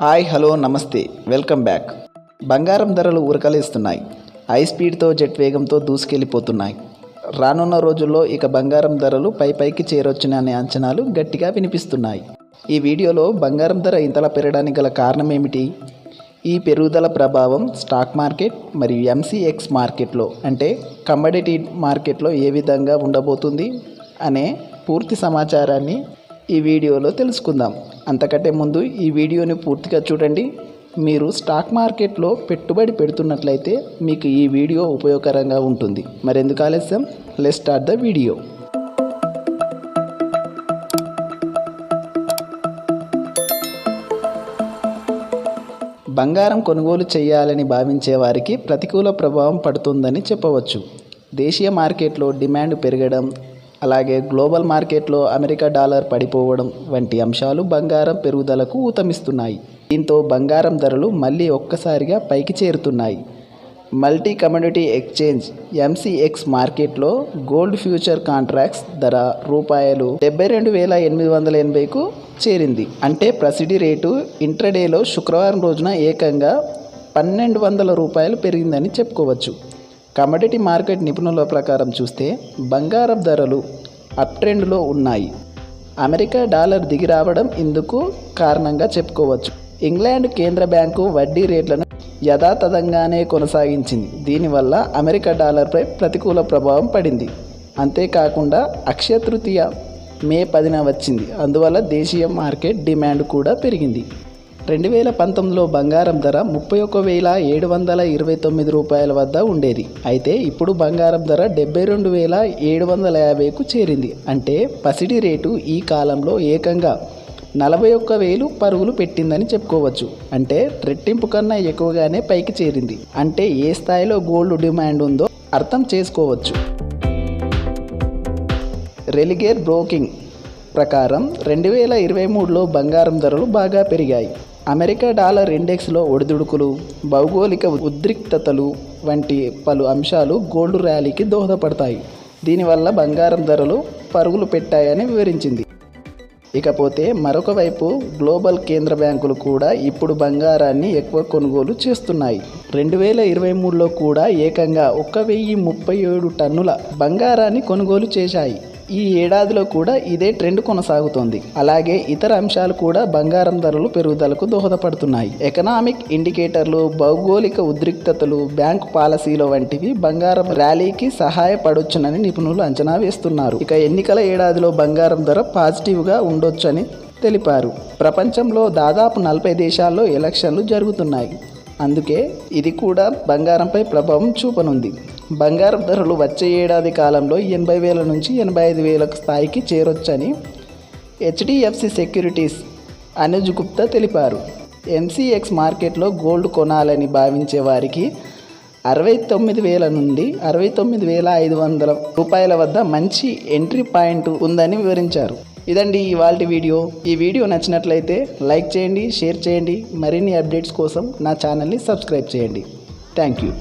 Hi hello నమస్తే welcome back. బంగారం ధరలు ఉరకలేస్తున్నాయి హై స్పీడ్తో జెట్ వేగంతో దూసుకెళ్ళిపోతున్నాయి. రానున్న రోజుల్లో ఇక బంగారం ధరలు పై పైకి చేరొచ్చుననే అంచనాలు గట్టిగా వినిపిస్తున్నాయి. ఈ వీడియోలో బంగారం ధర ఇంతలా పెరగడానికి గల కారణం ఏమిటి ఈ పెరుగుదల ప్రభావం స్టాక్ మార్కెట్ మరియు ఎంసీఎక్స్ మార్కెట్లో అంటే కమోడిటీ మార్కెట్లో ఏ విధంగా ఉండబోతుంది అనే పూర్తి సమాచారాన్ని ఈ వీడియోలో తెలుసుకుందాం. అంతకంటే ముందు ఈ వీడియోని పూర్తిగా చూడండి. మీరు స్టాక్ మార్కెట్లో పెట్టుబడి పెడుతున్నట్లయితే మీకు ఈ వీడియో ఉపయోగకరంగా ఉంటుంది. మరెందుకు ఆలస్యం? లెట్ స్టార్ట్ ద వీడియో బంగారం కొనుగోలు చేయాలని భావించే వారికి ప్రతికూల ప్రభావం పడుతుందని చెప్పవచ్చు. దేశీయ మార్కెట్లో డిమాండ్ పెరగడం అలాగే గ్లోబల్ మార్కెట్లో అమెరికా డాలర్ పడిపోవడం వంటి అంశాలు బంగారం పెరుగుదలకు ఊతమిస్తున్నాయి. దీంతో బంగారం ధరలు మళ్ళీ ఒక్కసారిగా పైకి చేరుతున్నాయి. మల్టీ కమ్యూనిటీ ఎక్స్చేంజ్ ఎంసీఎక్స్ మార్కెట్లో గోల్డ్ ఫ్యూచర్ కాంట్రాక్ట్స్ ధర రూపాయలు డెబ్బై రెండు వేల ఎనిమిది వందల ఎనభైకు చేరింది. అంటే ప్రసిడీ రేటు ఇంట్రడేలో శుక్రవారం రోజున ఏకంగా పన్నెండు వందల రూపాయలు పెరిగిందని చెప్పుకోవచ్చు. కమోడిటీ మార్కెట్ నిపుణుల ప్రకారం చూస్తే బంగారం ధరలు అప్ ట్రెండ్లో ఉన్నాయి. అమెరికా డాలర్ దిగి రావడం ఇందుకు కారణంగా చెప్పుకోవచ్చు. ఇంగ్లాండ్ కేంద్ర బ్యాంకు వడ్డీ రేట్లను యథాతథంగానే కొనసాగించింది. దీనివల్ల అమెరికా డాలర్పై ప్రతికూల ప్రభావం పడింది. అంతేకాకుండా అక్షయ తృతీయ మే పదిన వచ్చింది. అందువల్ల దేశీయ మార్కెట్ డిమాండ్ కూడా పెరిగింది. రెండు వేల పంతొమ్మిదిలో బంగారం ధర ముప్పై ఒక్క వేల ఏడు వందల ఇరవై తొమ్మిది రూపాయల వద్ద ఉండేది. అయితే ఇప్పుడు బంగారం ధర డెబ్బై రెండు వేల ఏడు వందల యాభైకు చేరింది. అంటే పసిడి రేటు ఈ కాలంలో ఏకంగా నలభై ఒక్క వేలు పరుగులు పెట్టిందని చెప్పుకోవచ్చు. అంటే రెట్టింపు కన్నా ఎక్కువగానే పైకి చేరింది. అంటే ఏ స్థాయిలో గోల్డ్ డిమాండ్ ఉందో అర్థం చేసుకోవచ్చు. రెలిగేర్ బ్రోకింగ్ ప్రకారం రెండు వేల ఇరవై మూడులో బంగారం ధరలు బాగా పెరిగాయి. అమెరికా డాలర్ ఇండెక్స్లో ఒడిదుడుకులు భౌగోళిక ఉద్రిక్తతలు వంటి పలు అంశాలు గోల్డ్ ర్యాలీకి దోహదపడతాయి. దీనివల్ల బంగారం ధరలు పరుగులు పెట్టాయని వివరించింది. ఇకపోతే మరొక వైపు గ్లోబల్ కేంద్ర బ్యాంకులు కూడా ఇప్పుడు బంగారాన్ని ఎక్కువ కొనుగోలు చేస్తున్నాయి. రెండు వేల ఇరవై మూడులో కూడా ఏకంగా ఒక వెయ్యి ముప్పై ఏడు టన్నుల బంగారాన్ని కొనుగోలు చేశాయి. ఈ ఏడాదిలో కూడా ఇదే ట్రెండ్ కొనసాగుతోంది. అలాగే ఇతర అంశాలు కూడా బంగారం ధరలు పెరుగుదలకు దోహదపడుతున్నాయి. ఎకనామిక్ ఇండికేటర్లు భౌగోళిక ఉద్రిక్తతలు బ్యాంకు పాలసీలు వంటివి బంగారం ర్యాలీకి సహాయపడొచ్చునని నిపుణులు అంచనా వేస్తున్నారు. ఇక ఎన్నికల ఏడాదిలో బంగారం ధర పాజిటివ్గా ఉండొచ్చని తెలిపారు. ప్రపంచంలో దాదాపు నలభై దేశాల్లో ఎలక్షన్లు జరుగుతున్నాయి. అందుకే ఇది కూడా బంగారంపై ప్రభావం చూపనుంది. బంగారం ధరలు వచ్చే ఏడాది కాలంలో ఎనభై వేల నుంచి ఎనభై ఐదు వేల స్థాయికి చేరొచ్చని హెచ్డిఎఫ్సి సెక్యూరిటీస్ అనుజ్ గుప్తా తెలిపారు. ఎంసీఎక్స్ మార్కెట్లో గోల్డ్ కొనాలని భావించే వారికి అరవై తొమ్మిది వేల నుండి అరవై తొమ్మిది వేల ఐదు వందల రూపాయల వద్ద మంచి ఎంట్రీ పాయింట్ ఉందని వివరించారు. ఇదండి ఇవాళ వీడియో. ఈ వీడియో నచ్చినట్లయితే లైక్ చేయండి షేర్ చేయండి. మరిన్ని అప్డేట్స్ కోసం నా ఛానల్ని సబ్స్క్రైబ్ చేయండి. Thank you.